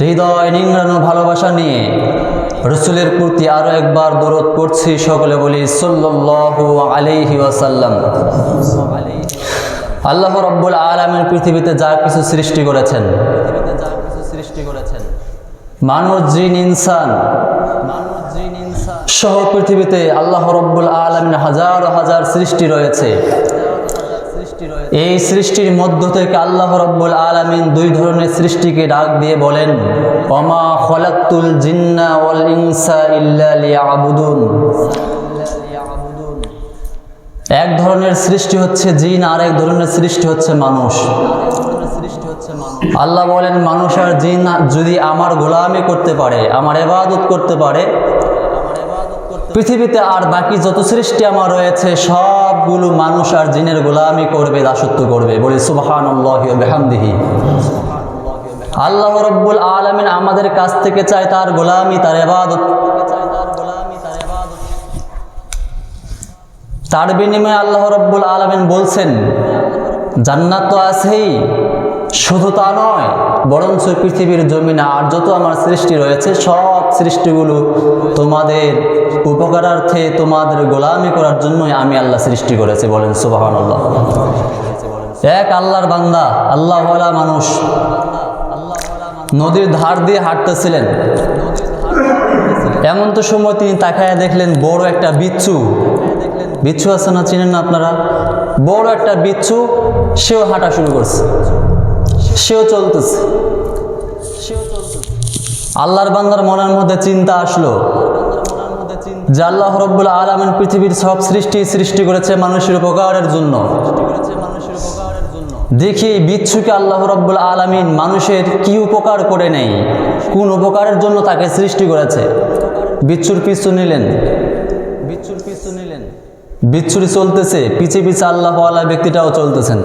হৃদয় নিংড়ানো ভালোবাসা নিয়ে রসুলের প্রতি আরও একবার দরদ করছি সকলে বলি, সাল্লাল্লাহু আলাইহি ওয়াসাল্লাম। আল্লাহ রব্বুল আলমের পৃথিবীতে যা কিছু সৃষ্টি করেছেন সৃষ্টি করেছেন মানুষ জিন ইনসান সহ পৃথিবীতে আল্লাহ রব্বুল আলমিন হাজার হাজার সৃষ্টি রয়েছে। এই সৃষ্টির মধ্য থেকে আল্লাহ রব্বুল আলমিন দুই ধরনের সৃষ্টিকে ডাক দিয়ে বলেন অমা জিন্না ইনসা ইল্লা এক ধরনের সৃষ্টি হচ্ছে জিন, আর এক ধরনের সৃষ্টি হচ্ছে মানুষ। আল্লাহ বলেন, মানুষ আর জিন যদি আমার গোলামি করতে পারে, আমার এবাদত করতে পারে পৃথিবীতে আর বাকি যত সৃষ্টি আমার রয়েছে, সবগুলো মানুষ আর জিনের গোলামি করবে, দাসত্ব করবে। বলি সুবাহান আল্লাহ রব্বুল আলমিন আমাদের কাছ থেকে চায় তার গোলামি, তার এবাদত তার বিনিময়ে আল্লাহ রব্বুল আলমিন বলছেন, জান্নাত তো আছেই, শুধু তা নয়, বরঞ্চ পৃথিবীর জমিনে আর যত আমার সৃষ্টি রয়েছে, সব সৃষ্টিগুলো তোমাদের উপকারার্থে তোমাদের গোলামি করার জন্যই আমি আল্লাহ সৃষ্টি করেছি বলেন সুবাহান আল্লাহ এক আল্লাহর বান্দা আল্লাহওয়ালা মানুষ। নদীর ধার দিয়ে হাঁটতেছিলেন। এমন তো সময় তিনি তাকায় দেখলেন বড় একটা বিচ্ছু। বিচ্ছু আছে না চিনেন না আপনারা? বড় একটা বিচ্ছু, সেও হাঁটা শুরু করছে। সেও চলতেছে। আল্লাহর বান্দার মনের মধ্যে চিন্তা আসলো যে আল্লাহ রব্বুল আলমেন পৃথিবীর সব সৃষ্টি সৃষ্টি করেছে মানুষের উপকারের জন্য। দেখি বিচ্ছুকে আল্লাহ রব্বুল আলমিন মানুষের কি উপকার করে নেই কোন উপকারের জন্য তাকে সৃষ্টি করেছে। বিচ্ছুর পিছু নিলেন। বিচ্ছুর পিছু নিলেন বিচ্ছুরি চলতেছে, পিছে পিছে আল্লাহ আল্লাহ ব্যক্তিটাও চলতেছেন।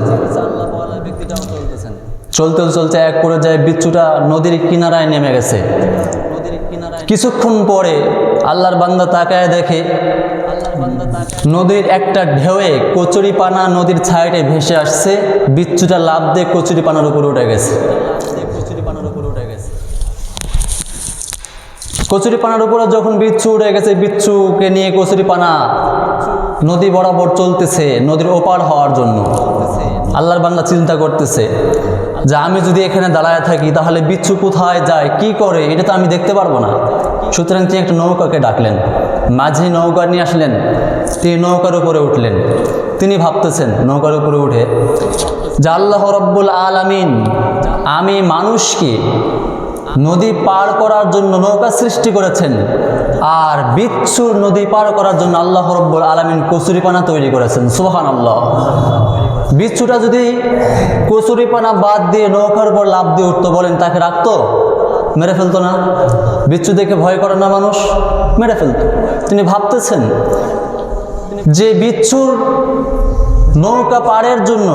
চলতে চলতে এক করে যায় বিচ্ছুটা নদীর কিনারায় নেমে গেছে। কিছুক্ষণ পরে আল্লাহর বান্দা তাকায় দেখে, নদীর একটা ঢেউয়ে কচুরি পানা নদীর ছাইটে ভেসে আসছে, বিচ্ছুটা লাভ দিয়ে কচুরি পানার উপরে উঠে গেছে। কচুরি পানার উপরে যখন বিচ্ছু উঠে গেছে, বিচ্ছুকে নিয়ে কচুরি পানা নদী বরাবর চলতেছে, নদীর ওপার হওয়ার জন্য। আল্লাহর বান্দা চিন্তা করতেছে যে আমি যদি এখানে দাঁড়ায় থাকি, তাহলে বিচ্ছু কোথায় যায়? কি করে? এটা তো আমি দেখতে পারব না। সুতরাং তিনি একটা নৌকাকে ডাকলেন। মাঝি নৌকা নিয়ে আসলেন। তিনি নৌকার উপরে উঠলেন। তিনি ভাবতেছেন, নৌকার উপরে উঠে, যে আল্লাহ রব্বুল আলামিন, আমি মানুষকে নদী পার করার জন্য নৌকা সৃষ্টি করেছেন। আর বিচ্ছুর নদী পার করার জন্য আল্লাহ রব্বুল আলমিন কচুরিপানা তৈরি করেছেন। সুবাহান আল্লাহ বিচ্ছুটা যদি কচুরিপানা বাদ দিয়ে নৌকার উপর লাভ দিয়ে উঠতো বলেন, তাকে রাখতো? মেরে ফেলতো না। বিচ্ছু দেখে ভয় করে না মানুষ? মেরে ফেলতো। তিনি ভাবতেছেন, যে বিচ্ছুর নৌকা পাড়ের জন্য,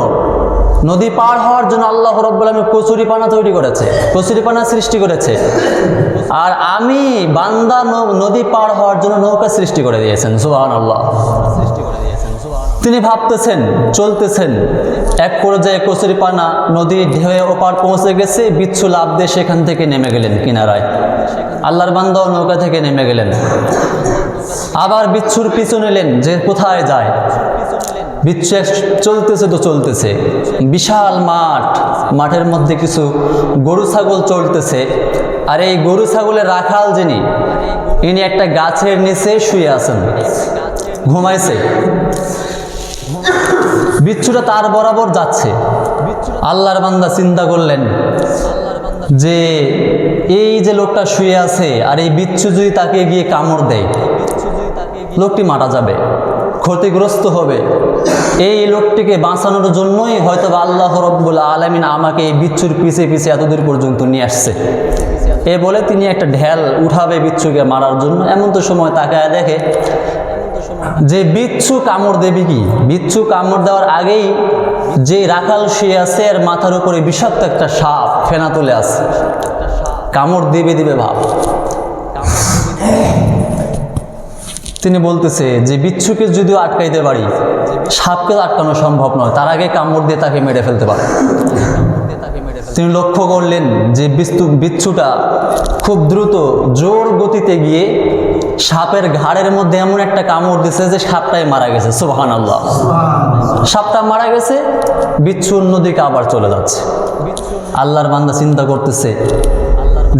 নদী পার হওয়ার জন্য আল্লাহ রব্বুল আলমী কচুরিপানা তৈরি করেছে কচুরিপানা সৃষ্টি করেছে। আর আমি বান্দা নদী পার হওয়ার জন্য নৌকা সৃষ্টি করে দিয়েছেন সুবাহান আল্লাহ তিনি ভাবতেছেন, চলতেছেন। এক পর্যায়ে কচুরিপানা নদীর ঢেউয়ে ওপার পৌঁছে গেছে, বিচ্ছু লাভ দিয়ে সেখান থেকে নেমে গেলেন কিনারায়। আল্লাহর বান্দাও নৌকা থেকে নেমে গেলেন। আবার বিচ্ছুর পিছু নিলেন, যে কোথায় যায়? বিচ্ছু চলতেছে তো চলতেছে। বিশাল মাঠ, মাঠের মধ্যে কিছু গরু ছাগল চলতেছে। আর এই গরু ছাগলের রাখাল যিনি, ইনি একটা গাছের নিচে শুয়ে আছেন। ঘুমাইছে। বিচ্ছুটা তার বরাবর যাচ্ছে। আল্লাহর বান্দা চিন্তা করলেন যে এই যে লোকটা শুয়ে আছে আর এই বিচ্ছু যদি তাকে গিয়ে কামড় দেয়, লোকটি মারা যাবে, ক্ষতিগ্রস্ত হবে। এই লোকটিকে বাঁচানোর জন্যই হয়তো আল্লাহ রব্বুল আলমিন আমাকে এই বিচ্ছুর পিছে পিছে এতদূর পর্যন্ত নিয়ে আসছে। এ বলে তিনি একটা ঢেল উঠাবে বিচ্ছুকে মারার জন্য। এমন তো সময় তাকায় দেখে যে বিচ্ছু কামড় দেবে কি? বিচ্ছু কামড় দেওয়ার আগেই যে রাখাল শুয়ে আছে এর মাথার উপরে বিষাক্ত একটা সাপ ফেনা তুলে আছে। কামড় দিবে দিবে ভাব। তিনি বলতেছে যে বিচ্ছুকে যদিও আটকাইতে পারি সাপকে আটকানো সম্ভব নয়, তার আগে কামড় দিয়ে তাকে মেরে ফেলতে পারে। তিনি লক্ষ্য করলেন যে বিস্তু বিচ্ছুটা খুব দ্রুত জোর গতিতে গিয়ে সাপের ঘাড়ের মধ্যে এমন একটা কামড় দিছে যে সাপটাই মারা গেছে সুবাহান আল্লাহ সাপটা মারা গেছে বিচ্ছু অন্যদিকে আবার চলে যাচ্ছে। আল্লাহর বান্দা চিন্তা করতেছে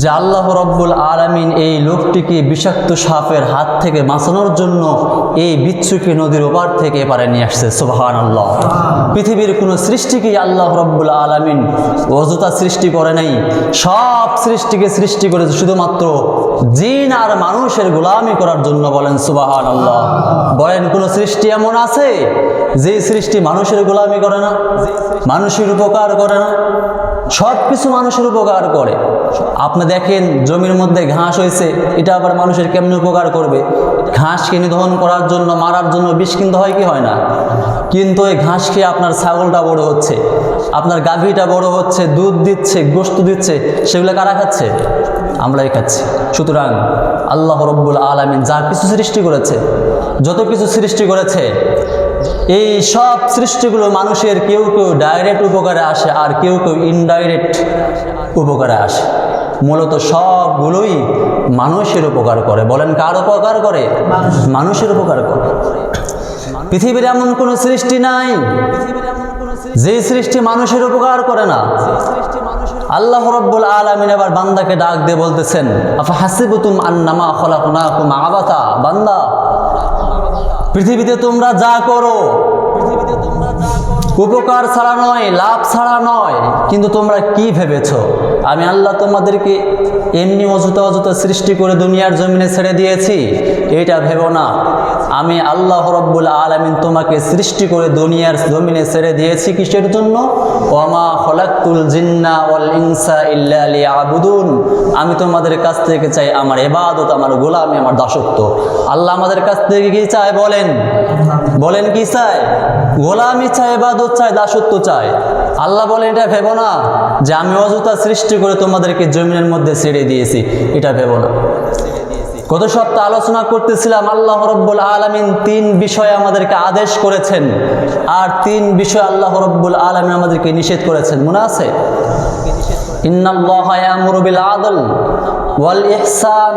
যে আল্লাহ রব্বুল আলামিন এই লোকটিকে বিষাক্ত সাপের হাত থেকে বাঁচানোর জন্য এই বিচ্ছুকে নদীর ওপার থেকে এপারে নিয়ে আসছে সুবাহান আল্লাহ পৃথিবীর কোনো সৃষ্টিকেই আল্লাহ রব্বুল আলামিন অযথা সৃষ্টি করে নাই। সব সৃষ্টিকে সৃষ্টি করেছে শুধুমাত্র জিন আর মানুষের গোলামি করার জন্য বলেন সুবাহান আল্লাহ বলেন, কোনো সৃষ্টি এমন আছে যে সৃষ্টি মানুষের গোলামি করে না, মানুষের উপকার করে না? সব কিছু মানুষের উপকার করে। আপনি দেখেন জমির মধ্যে ঘাস হয়েছে, এটা আবার মানুষের কেমন উপকার করবে? ঘাসকে নিধন করার জন্য, মারার জন্য বিষ কিনতে হয় কি হয় না? কিন্তু এই ঘাস খেয়ে আপনার ছাগলটা বড় হচ্ছে, আপনার গাভীটা বড় হচ্ছে, দুধ দিচ্ছে গোস্ত দিচ্ছে, সেগুলো কারা খাচ্ছে? আমরাই খাচ্ছি। সুতরাং আল্লাহ রব্বুল আলমিন যা কিছু সৃষ্টি করেছে, যত কিছু সৃষ্টি করেছে, এই সব সৃষ্টিগুলো মানুষের কেউ কেউ ডাইরেক্ট উপকারে আসে আর কেউ কেউ ইনডাইরেক্ট উপকারে আসে। মূলত সবগুলোই মানুষের উপকার করে। বলেন কার উপকার করে? মানুষের উপকার করে। পৃথিবীর এমন কোনো সৃষ্টি নাই, যে সৃষ্টি মানুষের উপকার করে না। আল্লাহ রব্বুল আলমিন এবার বান্দাকে ডাক দিয়ে বলতেছেন বান্দা, পৃথিবীতে তোমরা যা করো উপকার ছাড়া নয়, লাভ ছাড়া নয়। কিন্তু তোমরা কি ভেবেছ? আমি আল্লাহ তোমাদেরকে এমনি অযথা অযথা সৃষ্টি করে দুনিয়ার জমিনে ছেড়ে দিয়েছি। এটা ভেবো না। আমি আল্লাহ রব্বুল আলমিন তোমাকে সৃষ্টি করে দুনিয়ার জমিনে ছেড়ে দিয়েছি কিসের জন্য? জিন্না ইল্লা আবুদুন আমি তোমাদের কাছ থেকে চাই আমার এবাদত আমার গোলামি, আমার দাসত্ব। আল্লাহ আমাদের কাছ থেকে কি চায় বলেন? বলেন কি চায়? গোলামি চায় এবাদত চায়, দাসত্ব চায়। আল্লাহ বলেন, এটা ভেবো না যে আমি অযথা সৃষ্টি করে তোমাদেরকে জমিনের মধ্যে ছেড়ে দিয়েছি। এটা ভেবো না। গত সপ্তাহ আলোচনা করতেছিলাম, আল্লাহ রব্বুল আলমিন তিন বিষয়ে আমাদেরকে আদেশ করেছেন। আর তিন বিষয় আল্লাহ রব্বুল আলমিন আমাদেরকে নিষেধ করেছেন। মনে আছে? ইন্নাল্লাহ ইয়ামুরু বিল আদল ওয়াল ইহসান